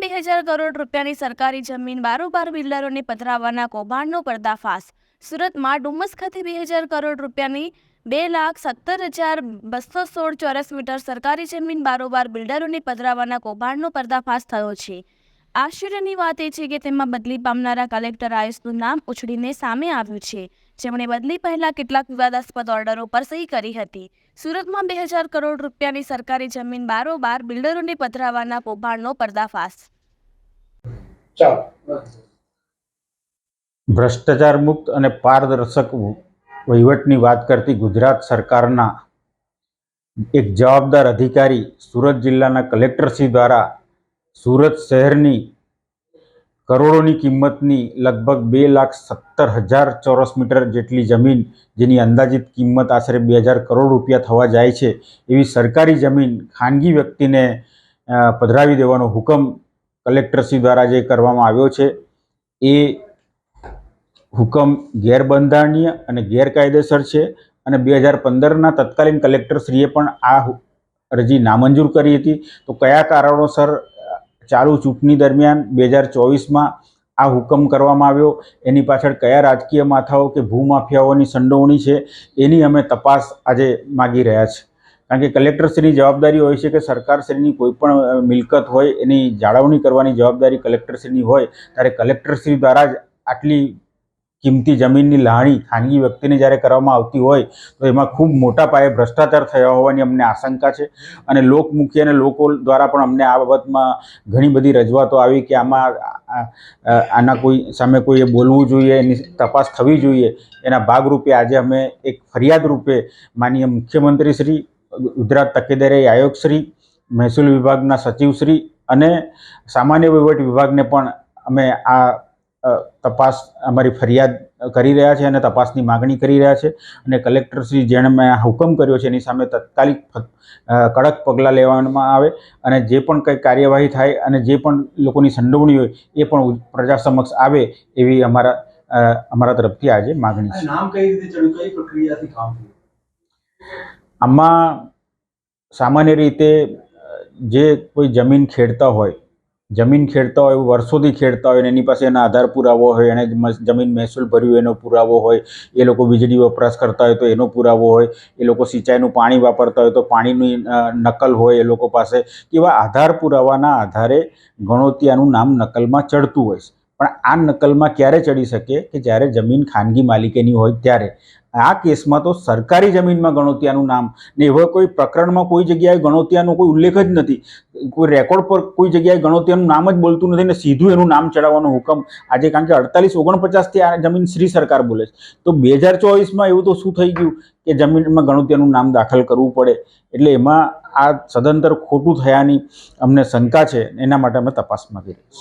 કરોડ રૂપિયાની સરકારી જમીન બારોબાર બિલ્ડરોને પધરાવવાના કૌભાંડનો પર્દાફાશ. સુરતમાં ડુમસ ખાતે બે હજાર કરોડ રૂપિયાની બે લાખ સત્તર હજાર બસો સોળ ચોરસ મીટર સરકારી જમીન બારોબાર બિલ્ડરોને પધરાવવાના કૌભાંડનો પર્દાફાશ થયો છે. આશ્ચર્યની વાત એ છે કે તેમાં બદલી પામનારા કલેક્ટર આયુષનું નામ ઉછળીને સામે આવ્યું છે. જેમણે બદલી પહેલા કેટલાક વિવાદાસ્પદ ઓર્ડરો પર સહી કરી હતી. સુરતમાં બે હજાર કરોડ રૂપિયાની સરકારી જમીન બારોબાર બિલ્ડરોને પધરાવવાના કૌભાંડનો પર્દાફાશ. ભ્રષ્ટાચાર મુક્ત અને પારદર્શક વહીવટની વાત કરતી ગુજરાત સરકારના એક જવાબદાર અધિકારી સુરત જિલ્લાના કલેક્ટરશ્રી દ્વારા સુરત શહેરની કરોડોની કિંમતની લગભગ બે લાખ સત્તર હજાર ચોરસ મીટર જેટલી જમીન જેની અંદાજિત કિંમત આશરે બે હજાર કરોડ રૂપિયા થવા જાય છે, એવી સરકારી જમીન ખાનગી વ્યક્તિને પધરાવી દેવાનો હુકમ કલેક્ટરશ્રી દ્વારા જે કરવામાં આવ્યો છે, એ હુકમ ગેરબંધારણીય અને ગેરકાયદેસર છે અને બે હજાર પંદરના તત્કાલીન કલેક્ટરશ્રીએ પણ આ અરજી નામંજૂર કરી હતી. તો કયા કારણોસર ચાલુ ચૂંટણી દરમિયાન બે હજાર ચોવીસમાં આ હુકમ કરવામાં આવ્યો? એની પાછળ કયા રાજકીય માથાઓ કે ભૂમાફિયાઓની સંડોવણી છે? એની અમે તપાસ આજે માગી રહ્યા છે કારણ કે કલેક્ટરશ્રીની જવાબદારી હોય છે કે સરકારશ્રીની કોઈ પણ મિલકત હોય, એની જાળવણી કરવાની જવાબદારી કલેક્ટરશ્રીની હોય, ત્યારે કલેક્ટરશ્રી દ્વારા જ આટલી કિંમતી જમીનની લાણી ખાનગી વ્યક્તિને જ્યારે કરવામાં આવતી હોય, તો એમાં ખૂબ મોટા પાયે ભ્રષ્ટાચાર થયા હોવાની અમને આશંકા છે. અને લોકમુખી અને લોકો દ્વારા પણ અમને આ બાબતમાં ઘણી બધી રજૂઆતો આવી કે આમાં આના કોઈ સામે કોઈએ બોલવું જોઈએ, એની તપાસ થવી જોઈએ. એના ભાગરૂપે આજે અમે એક ફરિયાદ રૂપે માનનીય મુખ્યમંત્રી શ્રી ગુજરાત તકેદારી આયોગશ્રી મહેસૂલ વિભાગના સચિવશ્રી અને સામાન્ય વહીવટ વિભાગને પણ અમે આ તપાસ અમારી ફરિયાદ કરી રહ્યા છે અને તપાસની માગણી કરી રહ્યા છે અને કલેક્ટરશ્રી જેણે મેં હુકમ કર્યો છે એની સામે તત્કાલિક કડક પગલાં લેવામાં આવે અને જે પણ કંઈ કાર્યવાહી થાય અને જે પણ લોકોની સંડોવણી હોય એ પણ પ્રજા સમક્ષ આવે એવી અમારા અમારા તરફથી આજે માગણી છે. આ નામ કઈ રીતે કઈ પ્રક્રિયાથી કામ આમાં સામાન્ય રીતે, જે કોઈ જમીન ખેડતા હોય, જમીન ખેડતા હોય, વર્ષોથી ખેડતા હોય એની પાસે એના આધાર પુરાવો હોય, એને જમીન મહેસૂલ ભર્યું એનો પુરાવો હોય, એ લોકો વીજળી વપરાશ કરતા હોય તો એનો પુરાવો હોય, એ લોકો સિંચાઈનું પાણી વાપરતા હોય તો પાણીની નકલ હોય એ લોકો પાસે એવા આધાર પુરાવાના આધારે ગણોતિયાનું નામ નકલમાં ચડતું હોય છે. પણ આ નકલમાં ક્યારે ચડી શકે? કે જ્યારે જમીન ખાનગી માલિકીની હોય ત્યારે. આ કેસમાં તો સરકારી જમીનમાં ગણોતિયાનું નામ ને એવા કોઈ પ્રકરણમાં કોઈ જગ્યાએ ગણોતિયાનો કોઈ ઉલ્લેખ જ નથી. કોઈ રેકોર્ડ પર કોઈ જગ્યાએ ગણોતિયાનું નામ જ બોલતું નથી ને સીધું એનું નામ ચડાવવાનો હુકમ આજે કારણ કે અડતાલીસ ઓગણપચાસથી આ જમીન શ્રી સરકાર બોલે છે. તો બે હજાર ચોવીસમાં એવું તો શું થઈ ગયું કે જમીનમાં ગણોતિયાનું નામ દાખલ કરવું પડે? એટલે એમાં આ સદંતર ખોટું થયાની અમને શંકા છે. એના માટે અમે તપાસ માંગી રહી